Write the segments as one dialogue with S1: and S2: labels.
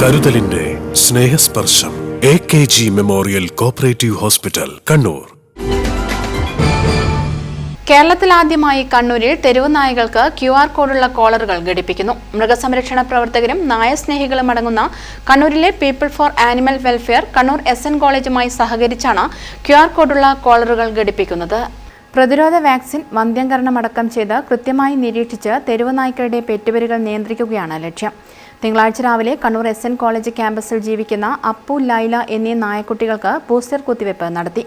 S1: കരുതലിന്റെ Snehasparsham A K G memorial cooperative hospital Kannur.
S2: കേരളത്തിൽ ആദ്യമായി കണ്ണൂരിൽ തെരുവ് നായകൾക്ക് ക്യു ആർ കോഡുള്ള കോളറുകൾ ഘടിപ്പിക്കുന്നു. മൃഗസംരക്ഷണ പ്രവർത്തകരും നായസ്നേഹികളും അടങ്ങുന്ന കണ്ണൂരിലെ people for animal welfare Kannur S N കോളേജുമായി സഹകരിച്ചാണ് ക്യു ആർ കോഡുള്ള കോളറുകൾ ഘടിപ്പിക്കുന്നത്. പ്രതിരോധ വാക്സിൻ വന്ധ്യംകരണമടക്കം ചെയ്ത് കൃത്യമായി നിരീക്ഷിച്ച് തെരുവ് നായ്ക്കളുടെ പെറ്റുപെരുകൾ നിയന്ത്രിക്കുകയാണ് ലക്ഷ്യം. തിങ്കളാഴ്ച രാവിലെ കണ്ണൂർ എസ് എൻ കോളേജ് ക്യാമ്പസിൽ ജീവിക്കുന്ന അപ്പു ലൈല എന്നീ നായക്കുട്ടികൾക്ക് പോസ്റ്റർ കുത്തിവയ്പ് നടത്തി.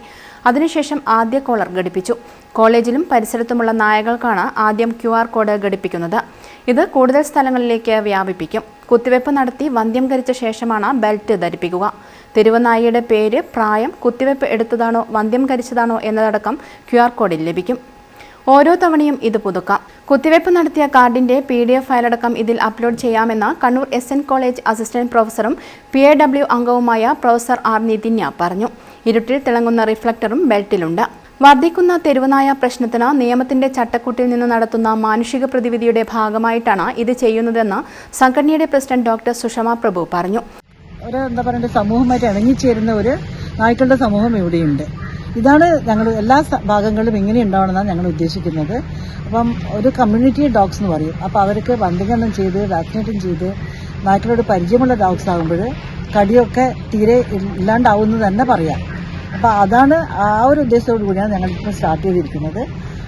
S2: അതിനുശേഷം ആദ്യ കോളർ ഘടിപ്പിച്ചു. കോളേജിലും പരിസരത്തുമുള്ള നായകൾക്കാണ് ആദ്യം ക്യു ആർ കോഡ് ഘടിപ്പിക്കുന്നത്. ഇത് കൂടുതൽ സ്ഥലങ്ങളിലേക്ക് വ്യാപിപ്പിക്കും. കുത്തിവയ്പ് നടത്തി വന്ധ്യം കരിച്ച ശേഷമാണ് ബെൽറ്റ് ധരിപ്പിക്കുക. തെരുവനായിയുടെ പേര് പ്രായം കുത്തിവയ്പ് എടുത്തതാണോ വന്ധ്യം കരിച്ചതാണോ എന്നതടക്കം ക്യു ആർ കോഡിൽ ലഭിക്കും. ഓരോ തവണയും ഇത് പുതുക്കാം. കുത്തിവയ്പ് നടത്തിയ കാർഡിന്റെ പി ഡി എഫ് ഫയലടക്കം ഇതിൽ upload ചെയ്യാമെന്ന Kannur S N college assistant പ്രൊഫസറും P A W അംഗവുമായ പ്രൊഫസർ ആർ നിതിന്യ പറഞ്ഞു. ഇരുട്ടിൽ തിളങ്ങുന്ന റിഫ്ലക്ടറും ബെൽറ്റിലുണ്ട്. വർദ്ധിക്കുന്ന തെരുവനായ പ്രശ്നത്തിന് നിയമത്തിന്റെ ചട്ടക്കൂട്ടിൽ നിന്ന് നടത്തുന്ന മാനുഷിക പ്രതിവിധിയുടെ ഭാഗമായിട്ടാണ് ഇത് ചെയ്യുന്നതെന്ന് സംഘടനയുടെ പ്രസിഡന്റ് ഡോക്ടർ സുഷമ പ്രഭു പറഞ്ഞു.
S3: ഒരു എന്താ പറയുക സമൂഹമായിട്ട് ഇണങ്ങിച്ചേരുന്ന ഒരു നായ്ക്കളുടെ സമൂഹം ഇവിടെയുണ്ട്. ഇതാണ് ഞങ്ങൾ എല്ലാ ഭാഗങ്ങളിലും ഇങ്ങനെ ഉണ്ടാവണമെന്നാണ് ഞങ്ങൾ ഉദ്ദേശിക്കുന്നത്. അപ്പം ഒരു കമ്മ്യൂണിറ്റി ഡോഗ്സ് എന്ന് പറയും. അപ്പോൾ അവർക്ക് വന്ധ്യകരണം ചെയ്ത് വാക്സിനേറ്റും ചെയ്ത് നാട്ടിലോട് പരിചയമുള്ള ഡോഗ്സ് ആകുമ്പോൾ കടിയൊക്കെ തീരെ ഇല്ലാണ്ടാവുമെന്ന് തന്നെ പറയാം. അപ്പോൾ അതാണ് ആ ഒരു ഉദ്ദേശത്തോടു കൂടിയാണ് ഞങ്ങൾ ഇപ്പോൾ സ്റ്റാർട്ട് ചെയ്തിരിക്കുന്നത്.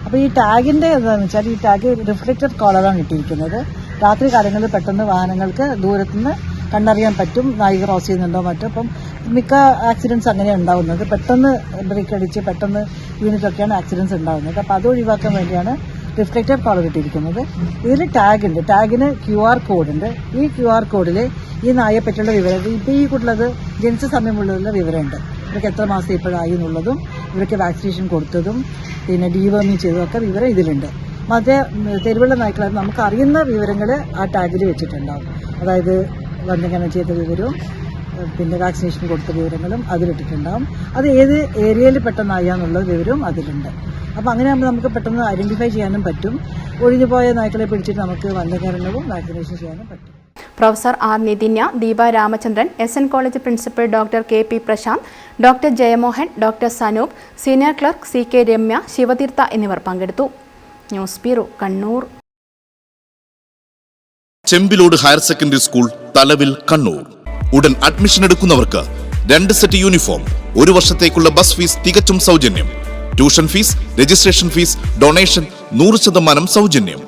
S3: അപ്പോൾ ഈ ടാഗിന്റെ എന്താണെന്ന് വെച്ചാൽ ഈ ടാഗ് റിഫ്ലക്റ്റഡ് കോളറാണ് ഇട്ടിരിക്കുന്നത്. രാത്രി കാലങ്ങളിൽ പെട്ടെന്ന് വാഹനങ്ങൾക്ക് ദൂരത്തുനിന്ന് കണ്ടറിയാൻ പറ്റും നായി ക്രോസ് ചെയ്യുന്നുണ്ടോ മറ്റോ. അപ്പം മിക്ക ആക്സിഡന്റ്സ് അങ്ങനെ ഉണ്ടാവുന്നത്. പെട്ടെന്ന് ബ്രേക്ക് അടിച്ച് പെട്ടെന്ന് വീണിട്ടൊക്കെയാണ് ആക്സിഡന്റ്സ് ഉണ്ടാവുന്നത്. അപ്പോൾ അത് ഒഴിവാക്കാൻ വേണ്ടിയാണ് റിഫ്ലക്റ്റർ കോളർ ഇട്ടിരിക്കുന്നത് ഇതിൽ ടാഗുണ്ട് ടാഗിന് ക്യു ആർ കോഡ് ഉണ്ട്. ഈ ക്യു ആർ കോഡിൽ ഈ നായയെ പറ്റിയുള്ള വിവരം ഇപ്പോൾ ഈ കൂട്ടുള്ളത് ജനിച്ച സമയമുള്ള വിവരമുണ്ട്. ഇവർക്ക് എത്ര മാസം ഇപ്പോഴായി എന്നുള്ളതും ഇവർക്ക് വാക്സിനേഷൻ കൊടുത്തതും പിന്നെ ഡീവേമിങ് ചെയ്തതൊക്കെ വിവരം ഇതിലുണ്ട്. മറ്റേ തെരുവുള്ള നായ്ക്കളായിരുന്നു നമുക്ക് അറിയുന്ന വിവരങ്ങൾ ആ ടാഗിൽ വെച്ചിട്ടുണ്ടാവും. അതായത് വന്ധ്യകരണം ചെയ്ത വിവരവും പിന്നെ വാക്സിനേഷൻ കൊടുത്ത വിവരങ്ങളും അതിലിട്ടിട്ടുണ്ടാവും. അത് ഏത് ഏരിയയിൽ പെട്ടെന്നായാന്നുള്ള വിവരവും അതിലുണ്ട്. അപ്പോൾ അങ്ങനെ ആകുമ്പോൾ നമുക്ക് പെട്ടെന്ന് ഐഡന്റിഫൈ ചെയ്യാനും പറ്റും. ഒഴിഞ്ഞു പോയ നായ്ക്കളെ പിടിച്ചിട്ട് നമുക്ക് വന്ധ്യകരണവും വാക്സിനേഷൻ ചെയ്യാനും പറ്റും.
S2: Professor R Nithinya Deepa Ramachandran S N college principal doctor K P Prashanth doctor Jayamohan doctor Sanoop senior clerk C K Ramya Sivatheertha എന്നിവർ പങ്കെടുത്തു. News bureau Kannur.
S4: Chembilode higher secondary school Thalavil Kannur. ഉടൻ admission എടുക്കുന്നവർക്ക് രണ്ട് set uniform ഒരു വർഷത്തേക്കുള്ള bus fees തികച്ചും സൗജന്യം. Tuition fees registration fees donation നൂറ് ശതമാനം സൗജന്യം.